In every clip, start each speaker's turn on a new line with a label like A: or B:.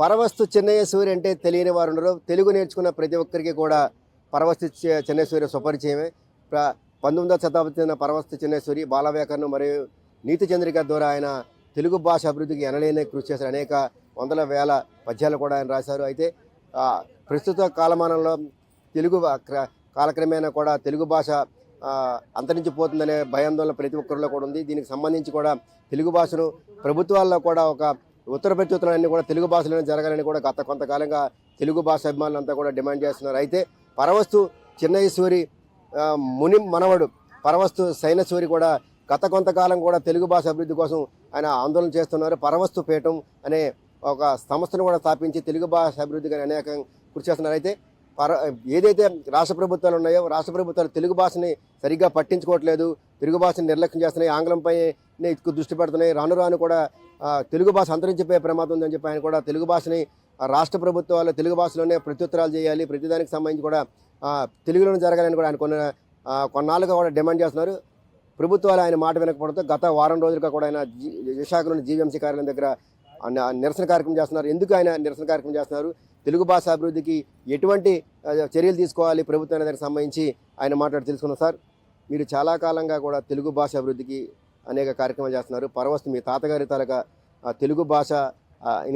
A: పరవస్తు చెన్నయ్య సూర్య అంటే తెలియని వారు ఉండరు. తెలుగు నేర్చుకున్న ప్రతి ఒక్కరికి కూడా పరవస్తు చె- చెన్నయ్య సూర్య సుపరిచయమే పంతొమ్మిదవ శతాబ్దం చెందిన పరవస్తు చెన్నయ్య సూరి మరియు నీతి చంద్రిక ద్వారా ఆయన తెలుగు భాష అభివృద్ధికి ఎనలేని కృషి చేశారు. అనేక వందల వేల పద్యాలు కూడా ఆయన రాశారు. అయితే ప్రస్తుత కాలమానంలో తెలుగు క్ర- కాలక్రమేణా కూడా తెలుగు భాష అంతరించిపోతుందనే భయాందోళన ప్రతి ఒక్కరిలో కూడా ఉంది. దీనికి సంబంధించి కూడా తెలుగు భాషను ప్రభుత్వాల్లో కూడా ఒక ఉత్తర ప్రత్యుత్తరాలన్నీ కూడా తెలుగు భాషలోనే జరగాలని కూడా గత కొంతకాలంగా తెలుగు భాష అభిమానులంతా కూడా డిమాండ్ చేస్తున్నారు. అయితే పరవస్తు చిన్నయశ్వరి ముని మనవడు పరవస్తు సైనసూరి కూడా గత కొంతకాలం కూడా తెలుగు భాష అభివృద్ధి కోసం ఆయన ఆందోళన చేస్తున్నారు. పరవస్తు పీఠం అనే ఒక సంస్థను కూడా స్థాపించి తెలుగు భాష అభివృద్ధికి అనేక కృషి చేస్తున్నారు. అయితే ఏదైతే రాష్ట్ర ప్రభుత్వాలు ఉన్నాయో రాష్ట్ర ప్రభుత్వాలు తెలుగు భాషని సరిగ్గా పట్టించుకోవట్లేదు. తెలుగు భాషని నిర్లక్ష్యం చేస్తున్నాయి. ఆంగ్లంపై ఎక్కువ దృష్టి పెడుతున్నాయి. రాను రాను కూడా తెలుగు భాష అంతరించిపోయే ప్రమాదం ఉందని చెప్పి ఆయన కూడా తెలుగు భాషని రాష్ట్ర ప్రభుత్వాలు తెలుగు భాషలోనే ప్రత్యుత్తరాలు చేయాలి. ప్రతిదానికి సంబంధించి కూడా తెలుగులోనే జరగాలని కూడా ఆయన కొన్ని కొన్నాళ్ళుగా కూడా డిమాండ్ చేస్తున్నారు. ప్రభుత్వాలు ఆయన మాట వినకపోవడంతో గత వారం రోజులుగా కూడా ఆయన జీ- విశాఖలోని జీవీఎంసీ కార్యాలయం దగ్గర నిరసన కార్యక్రమం చేస్తున్నారు. ఎందుకు ఆయన నిరసన కార్యక్రమం చేస్తున్నారు? తెలుగు భాష అభివృద్ధికి ఎటువంటి చర్యలు తీసుకోవాలి ప్రభుత్వం దానికి సంబంధించి ఆయన మాట్లాడి తెలుసుకున్నాం సార్. మీరు చాలా కాలంగా కూడా తెలుగు భాష అభివృద్ధికి అనేక కార్యక్రమాలు చేస్తున్నారు. పరవస్తు మీ తాతగారి తరగా తెలుగు భాష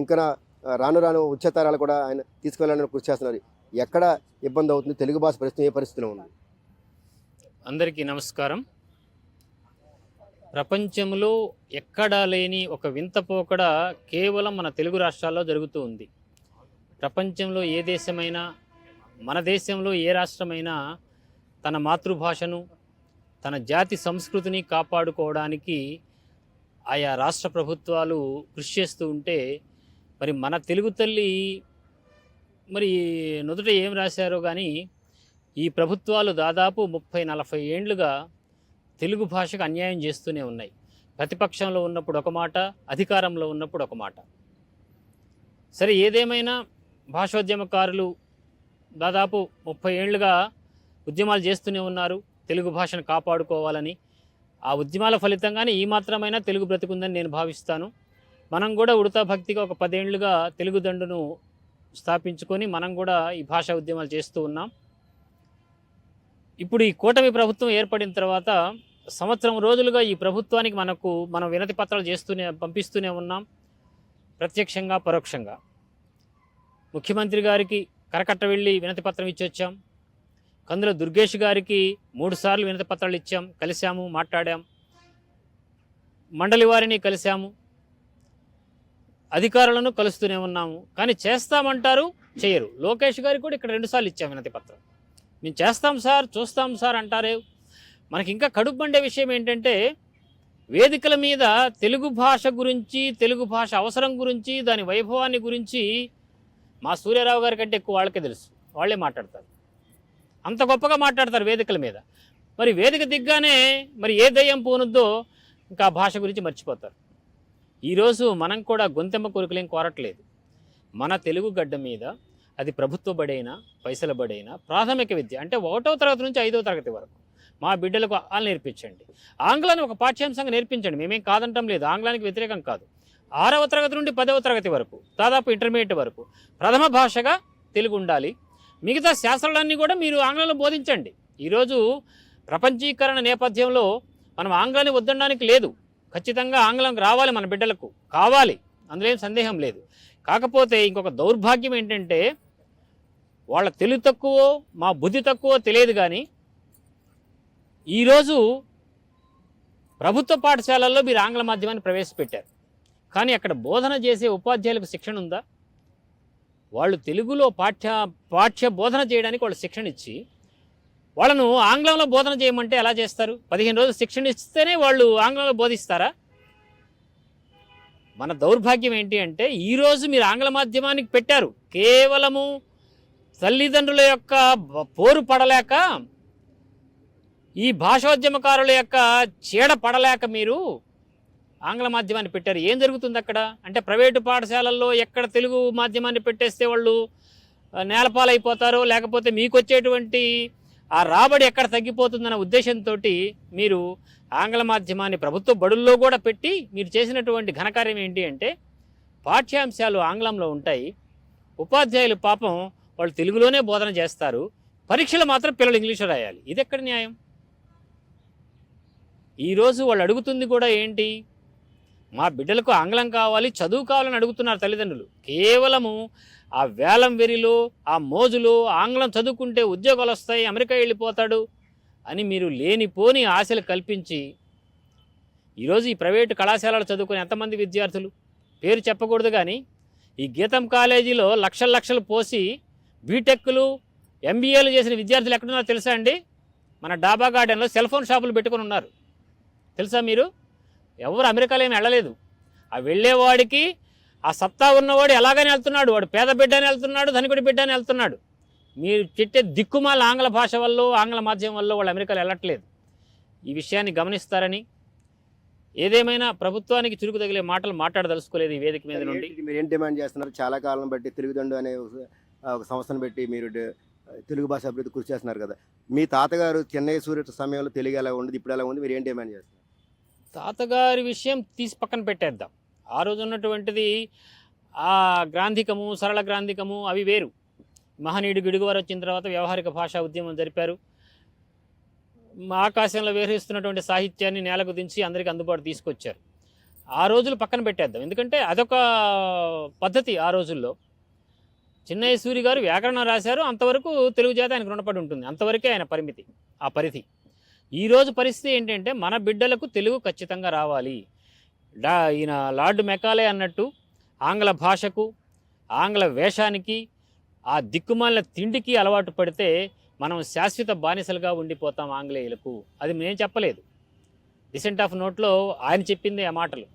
A: ఇంకా రాను రాను ఉచ్చతరాలు కూడా ఆయన తీసుకెళ్ళాలని కృషి చేస్తున్నారు. ఎక్కడ ఇబ్బంది అవుతుంది? తెలుగు భాష ప్రస్తుతం ఏ పరిస్థితిలో ఉంది?
B: అందరికీ నమస్కారం. ప్రపంచంలో ఎక్కడా లేని ఒక వింత పోకడ కేవలం మన తెలుగు రాష్ట్రాల్లో జరుగుతూ ఉంది. ప్రపంచంలో ఏ దేశమైనా మన దేశంలో ఏ రాష్ట్రమైనా తన మాతృభాషను తన జాతి సంస్కృతిని కాపాడుకోవడానికి ఆయా రాష్ట్ర ప్రభుత్వాలు కృషి చేస్తూ ఉంటే మరి మన తెలుగు తల్లి మరి నుదుట ఏం రాశారో కానీ ఈ ప్రభుత్వాలు దాదాపు ముప్పై నలభై ఏండ్లుగా తెలుగు భాషకు అన్యాయం చేస్తూనే ఉన్నాయి. ప్రతిపక్షంలో ఉన్నప్పుడు ఒక మాట అధికారంలో ఉన్నప్పుడు ఒక మాట. సరే ఏదేమైనా భాషోద్యమకారులు దాదాపు ముప్పై ఏళ్ళుగా ఉద్యమాలు చేస్తూనే ఉన్నారు. తెలుగు భాషను కాపాడుకోవాలని. ఆ ఉద్యమాల ఫలితంగానే ఈ మాత్రమైనా తెలుగు బ్రతికుందని నేను భావిస్తాను. మనం కూడా ఉడతా భక్తిగా ఒక పదేళ్ళుగా తెలుగు దండును స్థాపించుకొని మనం కూడా ఈ భాషా ఉద్యమాలు చేస్తూ ఉన్నాం. ఇప్పుడు ఈ కూటమి ప్రభుత్వం ఏర్పడిన తర్వాత సంవత్సరం రోజులుగా ఈ ప్రభుత్వానికి మనకు మనం వినతి పత్రాలు చేస్తూనే పంపిస్తూనే ఉన్నాం. ప్రత్యక్షంగా పరోక్షంగా. ముఖ్యమంత్రి గారికి కరకట్ట వెళ్ళి వినతి పత్రం ఇచ్చి వచ్చాం. కందుల దుర్గేష్ గారికి మూడుసార్లు వినతి పత్రాలు ఇచ్చాం. కలిశాము మాట్లాడాం. మండలి వారిని కలిశాము. అధికారులను కలుస్తూనే ఉన్నాము. కానీ చేస్తామంటారు చేయరు. లోకేష్ గారికి కూడా ఇక్కడ రెండుసార్లు ఇచ్చాం వినతి పత్రం. మేము చేస్తాం సార్ చూస్తాం సార్ అంటారే. మనకి ఇంకా కడుపు పండే విషయం ఏంటంటే వేదికల మీద తెలుగు భాష గురించి తెలుగు భాష అవసరం గురించి దాని వైభవాన్ని గురించి మా సూర్యారావు గారి కంటే ఎక్కువ వాళ్ళకే తెలుసు. వాళ్ళే మాట్లాడతారు. అంత గొప్పగా మాట్లాడతారు వేదికల మీద. మరి వేదిక దిగ్గానే మరి ఏ దయ్యం పోనుద్దో ఇంకా భాష గురించి మర్చిపోతారు. ఈరోజు మనం కూడా గొంతెమ్మ కోరికలేం కోరట్లేదు. మన తెలుగు గడ్డ మీద అది ప్రభుత్వ బడైనా పైసల బడైనా ప్రాథమిక విద్య అంటే ఒకటో తరగతి నుంచి ఐదో తరగతి వరకు మా బిడ్డలకు ఆలు నేర్పించండి. ఆంగ్లాన్ని ఒక పాఠ్యాంశంగా నేర్పించండి. మేమేం కాదంటం లేదు. ఆంగ్లానికి వ్యతిరేకం కాదు. ఆరవ తరగతి నుండి పదవ తరగతి వరకు దాదాపు ఇంటర్మీడియట్ వరకు. ప్రథమ భాషగా తెలుగు ఉండాలి. మిగతా శాస్త్రాలన్నీ కూడా మీరు ఆంగ్లంలో బోధించండి. ఈరోజు ప్రపంచీకరణ నేపథ్యంలో మనం ఆంగ్లాన్ని వద్దనడానికి లేదు. ఖచ్చితంగా ఆంగ్లం రావాలి మన బిడ్డలకు. కావాలి. అందులో ఏం సందేహం లేదు. కాకపోతే ఇంకొక దౌర్భాగ్యం ఏంటంటే వాళ్ళ తెలివి తక్కువ మా బుద్ధి తక్కువ తెలియదు కానీ ఈరోజు ప్రభుత్వ పాఠశాలల్లో మీరు ఆంగ్ల మాధ్యమాన్ని ప్రవేశపెట్టారు. కానీ అక్కడ బోధన చేసే ఉపాధ్యాయులకు శిక్షణ ఉందా? వాళ్ళు తెలుగులో పాఠ్య పాఠ్య బోధన చేయడానికి వాళ్ళు శిక్షణ ఇచ్చి వాళ్ళను ఆంగ్లంలో బోధన చేయమంటే ఎలా చేస్తారు? పదిహేను రోజులు శిక్షణ ఇస్తేనే వాళ్ళు ఆంగ్లంలో బోధిస్తారా? మన దౌర్భాగ్యం ఏంటి అంటే ఈరోజు మీరు ఆంగ్ల మాధ్యమానికి పెట్టారు. కేవలము తల్లిదండ్రుల యొక్క పోరు పడలేక ఈ భాషోద్యమకారుల యొక్క చీడ పడలేక మీరు ఆంగ్ల మాధ్యమాన్ని పెట్టారు. ఏం జరుగుతుంది అక్కడ? అంటే ప్రైవేటు పాఠశాలల్లో ఎక్కడ తెలుగు మాధ్యమాన్ని పెట్టేస్తే వాళ్ళు నేలపాలైపోతారో లేకపోతే మీకు వచ్చేటువంటి ఆ రాబడి ఎక్కడ తగ్గిపోతుందన్న ఉద్దేశంతో మీరు ఆంగ్ల మాధ్యమాన్ని ప్రభుత్వ బడుల్లో కూడా పెట్టి మీరు చేసినటువంటి ఘనకార్యం ఏంటి అంటే పాఠ్యాంశాలు ఆంగ్లంలో ఉంటాయి. ఉపాధ్యాయులు పాపం వాళ్ళు తెలుగులోనే బోధన చేస్తారు. పరీక్షలు మాత్రం పిల్లలు ఇంగ్లీషులో రాయాలి. ఇది ఎక్కడ న్యాయం? ఈరోజు వాళ్ళు అడుగుతుంది కూడా ఏంటి? మా బిడ్డలకు ఆంగ్లం కావాలి చదువు కావాలని అడుగుతున్నారు తల్లిదండ్రులు. కేవలము ఆ వేలం వెరిలో ఆ మోజులో ఆంగ్లం చదువుకుంటే ఉద్యోగాలు వస్తాయి అమెరికా వెళ్ళిపోతాడు అని మీరు లేనిపోని ఆశలు కల్పించి ఈరోజు ఈ ప్రైవేటు కళాశాలలో చదువుకునే ఎంతమంది విద్యార్థులు? పేరు చెప్పకూడదు కానీ ఈ గీతం కాలేజీలో లక్షల లక్షలు పోసి బీటెక్లు ఎంబీఏలు చేసిన విద్యార్థులు ఎక్కడున్నారో తెలుసా అండి? మన డాబా గార్డెన్లో సెల్ ఫోన్ షాపులు పెట్టుకుని ఉన్నారు. తెలుసా మీరు? ఎవరు అమెరికాలో ఏమి వెళ్ళలేదు. ఆ వెళ్ళేవాడికి ఆ సత్తా ఉన్నవాడు ఎలాగని వెళ్తున్నాడు. వాడు పేద బిడ్డ అని వెళ్తున్నాడు ధనికుడి బిడ్డ అని వెళ్తున్నాడు. మీరు చెప్పే దిక్కుమాల ఆంగ్ల భాష వల్ల ఆంగ్ల మాధ్యమం వల్ల వాళ్ళు అమెరికాలో వెళ్ళట్లేదు. ఈ విషయాన్ని గమనిస్తారని ఏదేమైనా ప్రభుత్వానికి చురుకు తగిలే మాటలు మాట్లాడదలుచుకోలేదు ఈ వేదిక మీద నుండి.
A: మీరు ఏం డిమాండ్ చేస్తున్నారు? చాలా కాలం బట్టి తెలుగుదండు అనే ఒక- సంస్థను పెట్టి మీరు తెలుగు భాష అభివృద్ధి కృషి చేస్తున్నారు కదా. మీ తాతగారు చెన్నై సూర్య సమయంలో తెలుగు ఎలా ఉండదు? ఇప్పుడు ఎలా ఉంది? మీరు ఏం డిమాండ్ చేస్తున్నారు?
B: తాతగారి విషయం తీసి పక్కన పెట్టేద్దాం. ఆ రోజు ఉన్నటువంటిది ఆ గ్రాంధికము సరళ గ్రాంధికము అవి వేరు. మహనీయుడు గిడుగువారు వచ్చిన తర్వాత వ్యవహారిక భాషా ఉద్యమం జరిపారు. మా ఆకాశంలో విహరిస్తున్నటువంటి సాహిత్యాన్ని నేలకు దించి అందరికీ అందుబాటు తీసుకొచ్చారు. ఆ రోజులు పక్కన పెట్టేద్దాం. ఎందుకంటే అదొక పద్ధతి ఆ రోజుల్లో. చిన్నయ్య సూరి గారు వ్యాకరణం రాశారు. అంతవరకు తెలుగు జాతి ఆయనకు రుణపడి ఉంటుంది. అంతవరకే ఆయన పరిమితి ఆ పరిధి. ఈరోజు పరిస్థితి ఏంటంటే మన బిడ్డలకు తెలుగు ఖచ్చితంగా రావాలి. డా ఈయన లార్డ్ మెకాలే అన్నట్టు ఆంగ్ల భాషకు ఆంగ్ల వేషానికి ఆ దిక్కుమాల తిండికి అలవాటు పడితే మనం శాశ్వత బానిసలుగా ఉండిపోతాం ఆంగ్లేయులకు. అది నేను చెప్పలేదు. డిసెంట్ ఆఫ్ నోట్లో ఆయన చెప్పింది ఆ మాటలు.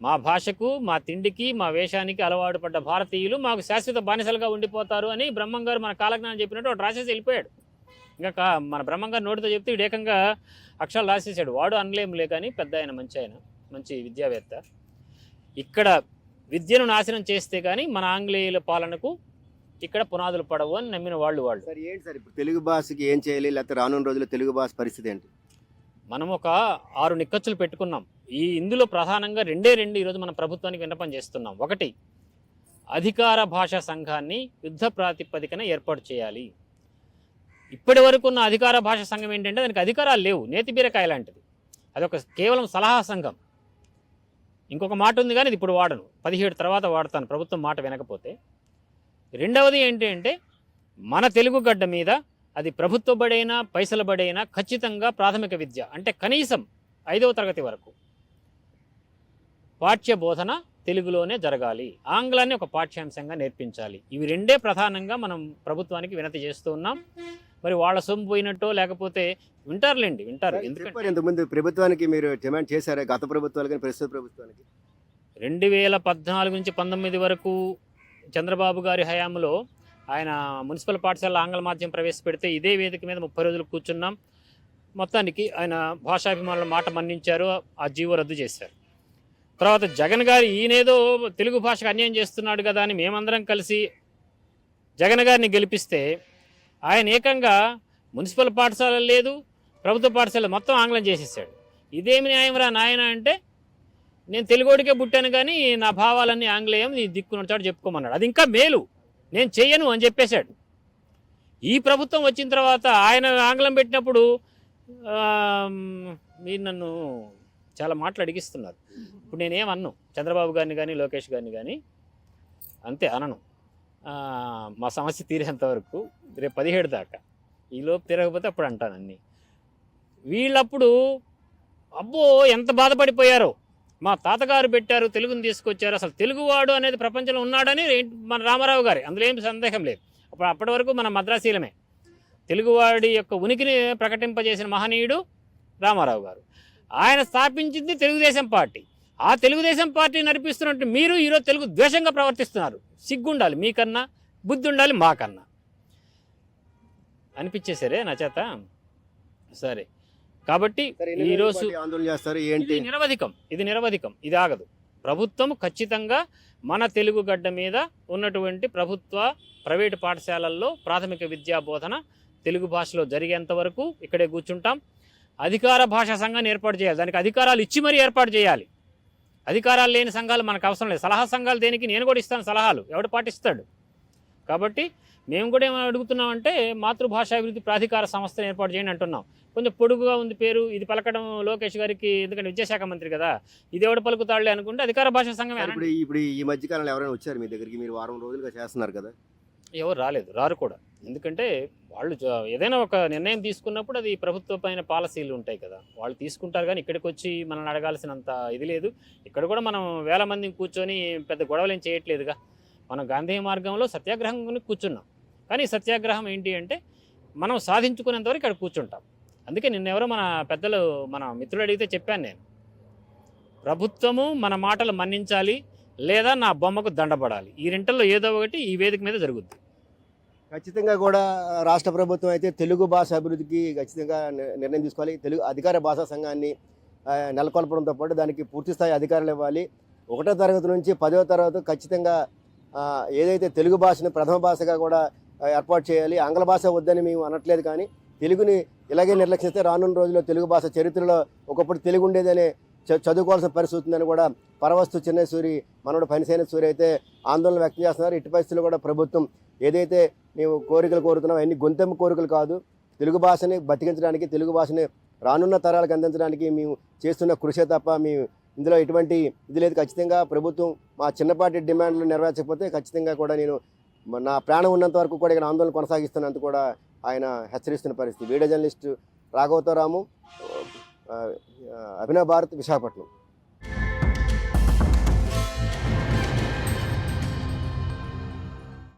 B: మా భాషకు మా తిండికి మా వేషానికి అలవాటు పడ్డ భారతీయులు మాకు శాశ్వత బానిసలుగా ఉండిపోతారు అని బ్రహ్మంగారు మన కాలజ్ఞానం చెప్పినట్టు వాడు రాసేసి వెళ్ళిపోయాడు. ఇంకా కా- మన బ్రహ్మంగారు నోటితో చెప్తే వీడు ఏకంగా అక్షరాలు రాసేసాడు. వాడు అనలేములే కానీ పెద్ద ఆయన మంచి ఆయన మంచి విద్యావేత్త. ఇక్కడ విద్యను నాశనం చేస్తే కానీ మన ఆంగ్లేయుల పాలనకు ఇక్కడ పునాదులు పడవు అని నమ్మిన వాళ్ళు వాళ్ళు.
A: సార్ ఏంటి సార్ ఇప్పుడు తెలుగు భాషకి ఏం చేయాలి? లేకపోతే రానున్న రోజుల్లో తెలుగు భాష పరిస్థితి ఏంటి?
B: మనం ఒక ఆరు నిక్కచ్చులు పెట్టుకున్నాం. ఈ ఇందులో ప్రధానంగా రెండే రెండు ఈరోజు మన ప్రభుత్వానికి విన్నపం చేస్తున్నాం. ఒకటి అధికార భాషా సంఘాన్ని యుద్ధ ప్రాతిపదికన ఏర్పాటు చేయాలి. ఇప్పటి వరకు ఉన్న అధికార భాష సంఘం ఏంటంటే దానికి అధికారాలు లేవు. నేతి బీరకాయ లాంటిది. అదొక కేవలం సలహా సంఘం. ఇంకొక మాట ఉంది కానీ ఇది ఇప్పుడు వాడను. పదిహేడు తర్వాత వాడతాను. ప్రభుత్వం మాట వినకపోతే. రెండవది ఏంటి అంటే మన తెలుగు గడ్డ మీద అది ప్రభుత్వ బడైనా పైసల బడైనా ఖచ్చితంగా ప్రాథమిక విద్య. అంటే కనీసం ఐదవ తరగతి వరకు పాఠ్య బోధన తెలుగులోనే జరగాలి. ఆంగ్లాన్ని ఒక పాఠ్యాంశంగా నేర్పించాలి. ఇవి రెండే ప్రధానంగా మనం ప్రభుత్వానికి వినతి చేస్తూ ఉన్నాం. మరి వాళ్ళ సొమ్ము పోయినట్టో లేకపోతే వింటారులేండి వింటారు. ఎందుకంటే
A: ఇంతకుముందు ప్రభుత్వానికి మీరు డిమాండ్ చేశారా? గత ప్రభుత్వాలు కానీ ప్రస్తుత ప్రభుత్వానికి?
B: రెండు వేల పద్నాలుగు నుంచి పంతొమ్మిది వరకు చంద్రబాబు గారి హయాంలో ఆయన మున్సిపల్ పాఠశాల ఆంగ్ల మాధ్యమం ప్రవేశపెడితే ఇదే వేదిక మీద ముప్పై రోజులు కూర్చున్నాం. మొత్తానికి ఆయన భాషాభిమానుల మాట మన్నించారు ఆ జీవో రద్దు చేశారు. తర్వాత జగన్ గారు ఈయనేదో తెలుగు భాషకు అన్యాయం చేస్తున్నాడు కదా అని మేమందరం కలిసి జగన్ గారిని గెలిపిస్తే ఆయన ఏకంగా మున్సిపల్ పాఠశాల లేదు ప్రభుత్వ పాఠశాల మొత్తం ఆంగ్లం చేసేసాడు. ఇదేమి న్యాయం రా నాయన అంటే నేను తెలుగోడికే పుట్టాను కానీ నా భావాలన్నీ ఆంగ్లేయం నీ దిక్కున్న చోట చెప్పుకోమన్నాడు. అది ఇంకా మేలు నేను చెయ్యను అని చెప్పేశాడు. ఈ ప్రభుత్వం వచ్చిన తర్వాత ఆయన ఆంగ్లం పెట్టినప్పుడు మీరు నన్ను చాలా మాటలు అడిగిస్తున్నారు. ఇప్పుడు నేనేమన్ను చంద్రబాబు గారిని కానీ లోకేష్ గారిని కానీ అంతే అనను. మా సమస్య తీరేంత వరకు రేపు పదిహేడు దాకా. ఈలోపు తిరగకపోతే అప్పుడు అంటాను అన్నీ. వీళ్ళప్పుడు అబ్బో ఎంత బాధపడిపోయారో. మా తాతగారు పెట్టారు తెలుగుని తీసుకొచ్చారు. అసలు తెలుగువాడు అనేది ప్రపంచంలో ఉన్నాడని మన రామారావు గారి. అందులో ఏం సందేహం లేదు. అప్పుడు అప్పటి వరకు మన మద్రాసీలమే. తెలుగువాడి యొక్క ఉనికిని ప్రకటింపజేసిన మహనీయుడు రామారావు గారు. ఆయన స్థాపించింది తెలుగుదేశం పార్టీ. ఆ తెలుగుదేశం పార్టీ నడిపిస్తున్నట్టు మీరు ఈరోజు తెలుగు ద్వేషంగా ప్రవర్తిస్తున్నారు. సిగ్గుండాలి మీకన్నా బుద్ధి ఉండాలి మాకన్నా. అనిపించేసరే నా చేత? సరే. కాబట్టి ఈరోజు
A: ఆందోళన చేస్తారు ఏంటి?
B: నిరవధికం ఇది నిరవధికం ఇది ఆగదు. ప్రభుత్వం ఖచ్చితంగా మన తెలుగు గడ్డ మీద ఉన్నటువంటి ప్రభుత్వ ప్రైవేటు పాఠశాలల్లో ప్రాథమిక విద్యా బోధన తెలుగు భాషలో జరిగేంత వరకు ఇక్కడే కూర్చుంటాం. అధికార భాషా సంఘాన్ని ఏర్పాటు చేయాలి. దానికి అధికారాలు ఇచ్చి మరీ ఏర్పాటు చేయాలి. అధికారాలు లేని సంఘాలు మనకు అవసరం లేదు. సలహా సంఘాలు దేనికి? నేను కూడా ఇస్తాను సలహాలు. ఎవడు పాటిస్తాడు? కాబట్టి మేము కూడా ఏమైనా అడుగుతున్నామంటే మాతృభాష అభివృద్ధి ప్రాధికార సంస్థను ఏర్పాటు చేయండి అంటున్నాం. కొంచెం పొడుగుగా ఉంది పేరు. ఇది పలకడం లోకేష్ గారికి ఎందుకంటే విద్యాశాఖ మంత్రి కదా. ఇది ఎవడు పలుకుతాడులే అనుకుంటే అధికార భాషా సంఘం
A: ఇప్పుడు ఇప్పుడు ఈ మధ్య కాలంలో ఎవరైనా వచ్చారు మీ దగ్గరికి? మీరు వారం రోజులుగా చేస్తున్నారు కదా.
B: ఎవరు రాలేదు రారు కూడా. ఎందుకంటే వాళ్ళు ఏదైనా ఒక నిర్ణయం తీసుకున్నప్పుడు అది ప్రభుత్వ పైన పాలసీలు ఉంటాయి కదా. వాళ్ళు తీసుకుంటారు కానీ ఇక్కడికి వచ్చి మనల్ని అడగాల్సినంత ఇది లేదు. ఇక్కడ కూడా మనం వేల మందిని కూర్చొని పెద్ద గొడవలు ఏం చేయట్లేదుగా. మనం గాంధీ మార్గంలో సత్యాగ్రహం కూర్చున్నాం. కానీ సత్యాగ్రహం ఏంటి అంటే మనం సాధించుకునేంతవరకు ఇక్కడ కూర్చుంటాం. అందుకే నిన్నెవరో మన పెద్దలు మన మిత్రులు అడిగితే చెప్పాను నేను. ప్రభుత్వము మన మాటలు మన్నించాలి లేదా నా బొమ్మకు దండపడాలి. ఈ రెంటల్లో ఏదో ఒకటి ఈ వేదిక మీద జరుగుద్ది.
A: ఖచ్చితంగా కూడా రాష్ట్ర ప్రభుత్వం అయితే తెలుగు భాష అభివృద్ధికి ఖచ్చితంగా నిర్ణయం తీసుకోవాలి. తెలుగు అధికార భాషా సంఘాన్ని నెలకొల్పడంతో పాటు దానికి పూర్తిస్థాయి అధికారులు ఇవ్వాలి. ఒకటో తరగతి నుంచి పదో తరగతి ఖచ్చితంగా ఏదైతే తెలుగు భాషను ప్రథమ భాషగా కూడా ఏర్పాటు చేయాలి. ఆంగ్ల భాష వద్దని మేము అనట్లేదు కానీ తెలుగుని ఇలాగే నిర్లక్ష్యిస్తే రానున్న రోజుల్లో తెలుగు భాష చరిత్రలో ఒకప్పుడు తెలుగు ఉండేదనే చ- చదువుకోవాల్సిన పరిస్థితి ఉందని కూడా పరవస్తు చిన్నసూరి మనోడు పనిసేన సూరి అయితే ఆందోళన వ్యక్తం చేస్తున్నారు. ఇటు పరిస్థితుల్లో కూడా ప్రభుత్వం ఏదైతే మేము కోరికలు కోరుతున్నాం అన్ని గొంతెమ్మ కోరికలు కాదు. తెలుగు భాషని బతికించడానికి తెలుగు భాషని రానున్న తరాలకు అందించడానికి మేము చేస్తున్న కృషే తప్ప మేము ఇందులో ఎటువంటి ఇది లేదు. ఖచ్చితంగా ప్రభుత్వం మా చిన్నపాటి డిమాండ్లు నెరవేర్చకపోతే ఖచ్చితంగా కూడా నేను నా ప్రాణం ఉన్నంత వరకు కూడా ఇక్కడ ఆందోళన కొనసాగిస్తున్నందుకు కూడా ఆయన హెచ్చరిస్తున్న పరిస్థితి. వీడియో జర్నలిస్టు రాఘవతో రాము అభినవ్ భారత్ విశాఖపట్నం.